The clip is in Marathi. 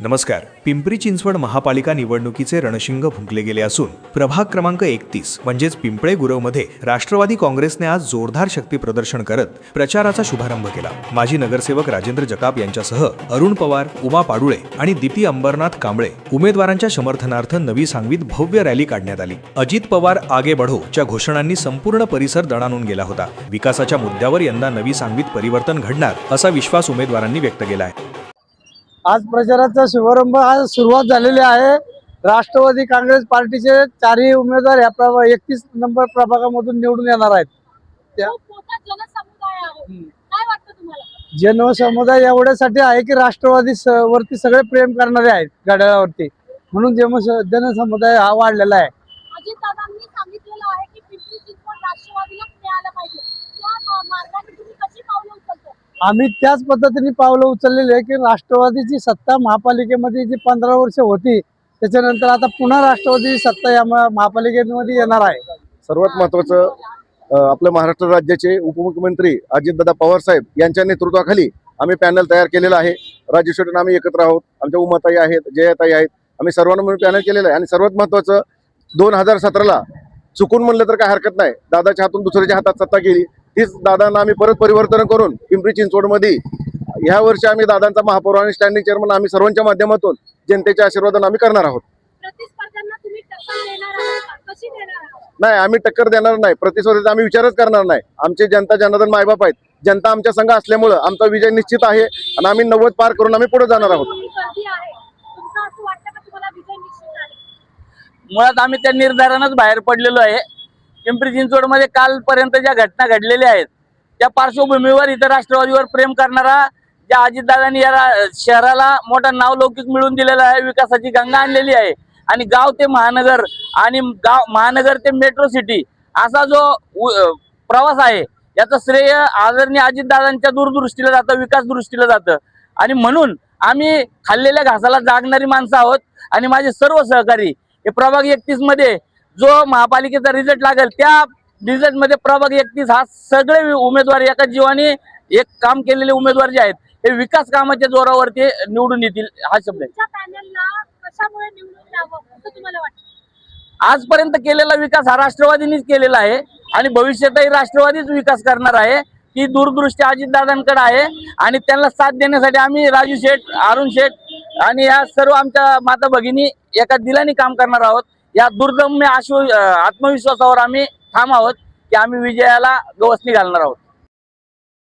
नमस्कार. पिंपरी चिंचवड महापालिका निवडणुकीचे रणशिंग फुंकले गेले असून प्रभाग क्रमांक एकतीस म्हणजेच पिंपळे गुरवमध्ये राष्ट्रवादी काँग्रेसने आज जोरदार शक्ती प्रदर्शन करत प्रचाराचा शुभारंभ केला. माजी नगरसेवक राजेंद्र जकाप यांच्यासह अरुण पवार उमा पाडुळे आणि दिपी अंबरनाथ कांबळे उमेदवारांच्या समर्थनार्थ नवी सांगवीत भव्य रॅली काढण्यात आली. अजित पवार आगे बढो च्या घोषणांनी संपूर्ण परिसर दणाणून गेला होता. विकासाच्या मुद्द्यावर यंदा नवी सांगवीत परिवर्तन घडणार असा विश्वास उमेदवारांनी व्यक्त केला आहे आज प्रचाराचा शुभारंभ आज सुरुवात झालेली आहे. राष्ट्रवादी काँग्रेस पार्टीचे चारही उमेदवार या प्रभा एकतीस नंबर प्रभागामधून निवडून येणार आहेत. त्या- मोठा जनसमुदाय एवढ्यासाठी आहे की राष्ट्रवादी वरती सगळे प्रेम करणारे आहेत घड्याळावरती. म्हणून जन- जनसमुदाय हा वाढलेला आहे. सांगितलेलं आहे की पिंपरी चिंचवड राष्ट्रवादीलाच मिळालं पाहिजे. त्या मा- मार्गाने आम्ही त्याच पद्धतीने पावलं उचललेली आहे की राष्ट्रवादीची सत्ता महापालिकेमध्ये जी पंधरा वर्ष होती त्याच्यानंतर आता पुन्हा राष्ट्रवादी सत्ता या महापालिकेमध्ये येणार आहे. सर्वात महत्वाचं आपल्या महाराष्ट्र राज्याचे उपमुख्यमंत्री अजितदादा पवार साहेब यांच्या नेतृत्वाखाली आम्ही पॅनल तयार केलेलं आहे. राज्य शेवटून आम्ही एकत्र आहोत. आमच्या उमाताई आहेत जयाताई आहेत. आम्ही सर्वांना मिळून पॅनल केलेलं आहे. आणि सर्वात महत्वाचं दोन हजार सतराला चुकून म्हणलं तर काय हरकत नाही. दादाच्या हातून दुसऱ्याच्या हातात सत्ता गेली. तीच दादांना आम्ही परत परिवर्तन करून पिंपरी चिंचवडमध्ये ह्या वर्षी आम्ही दादांचा महापौर आणि स्टँडिंग चेअरमन आम्ही सर्वांच्या माध्यमातून जनतेच्या आशीर्वादाने आम्ही करणार आहोत. प्रतिस्पर्ध्यांना तुम्ही टक्कर देणार आहात का? कशी देणार आहात? नाही आम्ही टक्कर देणार नाही. प्रतिस्पर्धेचा आम्ही विचारच करणार नाही. आमचे जनता जनार्दन मायबाप आहेत. जनता आमच्या संघ असल्यामुळं आमचा विजय निश्चित आहे आणि आम्ही नव्वद पार करून आम्ही पुढे जाणार आहोत. तुम्ही गर्दी आहे. तुमचं असं वाटतं का तुम्हाला विजय निश्चित आहे मुळात आम्ही त्या निर्धारानच बाहेर पडलेलो आहे. पिंपरी चिंचवडमध्ये कालपर्यंत ज्या घटना घडलेल्या आहेत त्या पार्श्वभूमीवर इतर राष्ट्रवादीवर प्रेम करणारा ज्या अजितदादांनी या रा- शहराला मोठा नावलौकिक मिळवून दिलेला आहे विकासाची गंगा आणलेली आहे आणि गाव ते महानगर आणि गाव महानगर ते मेट्रो सिटी असा जो उ- प्रवास आहे याचं श्रेय आदरणीय अजितदादांच्या दूरदृष्टीला जातं विकास दृष्टीला जातं. आणि म्हणून आम्ही खाल्लेल्या घासाला जागणारी माणसं आहोत आणि माझे सर्व सहकारी हे प्रभाग एकतीसमध्ये जो महापालिकेचा रिझल्ट लागेल त्या रिझल्टमध्ये प्रभाग एकतीस हा सगळे उमेदवार एका जीवाने एक काम केलेले उमेदवार जे आहेत हे विकास कामाच्या जोरावरती निवडून येतील हा शब्द आजपर्यंत केलेला विकास हा राष्ट्रवादीनीच केलेला आहे आणि भविष्यातही राष्ट्रवादीच विकास करणार आहे. ती दूरदृष्टी अजितदादांकडे आहे आणि त्यांना साथ देण्यासाठी आम्ही राजू शेठ अरुण शेठ आणि या सर्व आमच्या माता भगिनी एका दिलाने काम करणार आहोत. या दुर्दम्य आश्व आत्मविश्वासावर आम्ही ठाम आहोत की आम्ही विजयाला गवसणी घालणार आहोत.